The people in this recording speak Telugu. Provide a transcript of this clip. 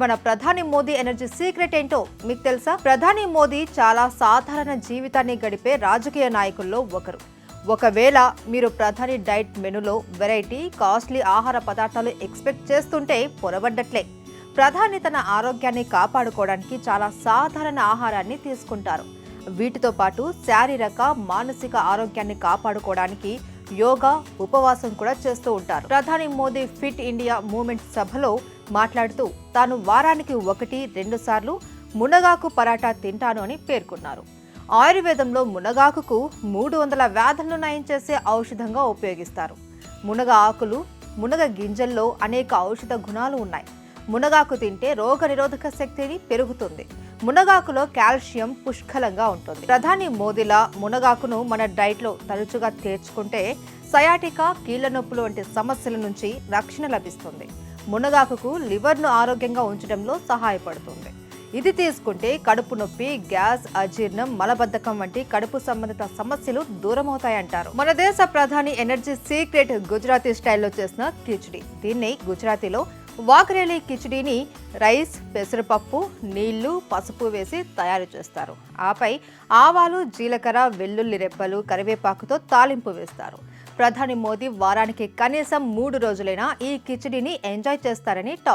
మన ప్రధాని మోదీ ఎనర్జీ సీక్రెట్ ఏంటో మీకు తెలుసా? ప్రధాని మోదీ చాలా సాధారణ జీవితాన్ని గడిపే రాజకీయ నాయకుల్లో ఒకరు. ఒకవేళ మీరు ప్రధాని డైట్ మెనూలో వెరైటీ కాస్ట్లీ ఆహార పదార్థాలు ఎక్స్పెక్ట్ చేస్తుంటే పొరబడ్డట్లే. ప్రధాని తన ఆరోగ్యాన్ని కాపాడుకోవడానికి చాలా సాధారణ ఆహారాన్ని తీసుకుంటారు. వీటితో పాటు శారీరక మానసిక ఆరోగ్యాన్ని కాపాడుకోవడానికి యోగా ఉపవాసం కూడా చేస్తూ ఉంటారు. ప్రధాని మోదీ ఫిట్ ఇండియా మూమెంట్ సభలో మాట్లాడుతూ తాను వారానికి ఒకటి రెండు సార్లు మునగాకు పరాటా తింటాను అని పేర్కొన్నారు. ఆయుర్వేదంలో మునగాకుకు మూడు వందల వ్యాధులను నయం చేసే ఔషధంగా ఉపయోగిస్తారు. మునగ ఆకులు మునగ గింజల్లో అనేక ఔషధ గుణాలు ఉన్నాయి. మునగాకు తింటే రోగ నిరోధక శక్తిని పెరుగుతుంది. మునగాకులో కాల్షియం పుష్కలంగా ఉంటుంది. ప్రధాని మోదీలా మునగాకును మన డైట్లో తరచుగా చేర్చుకుంటే సయాటికా కీళ్ళ నొప్పులు వంటి సమస్యల నుంచి రక్షణ లభిస్తుంది. మునగాకుకు లివర్ను ఆరోగ్యంగా ఉంచడంలో సహాయపడుతుంది. ఇది తీసుకుంటే కడుపు నొప్పి గ్యాస్ అజీర్ణం మలబద్ధకం వంటి కడుపు సంబంధిత సమస్యలు దూరమవుతాయంటారు. మన దేశ ప్రధాని ఎనర్జీ సీక్రెట్ గుజరాతీ స్టైల్లో చేసిన కిచిడి. దీన్ని గుజరాతీలో వాకరేలి కిచడీని రైస్ పెసరపప్పు నీళ్ళు పసుపు వేసి తయారు చేస్తారు. ఆపై ఆవాలు జీలకర్ర వెల్లుల్లి రెప్పలు కరివేపాకుతో తాలింపు వేస్తారు. ప్రధాని మోదీ వారానికి కనీసం మూడు రోజులైనా ఈ కిచడీని ఎంజాయ్ చేస్తారని టాక్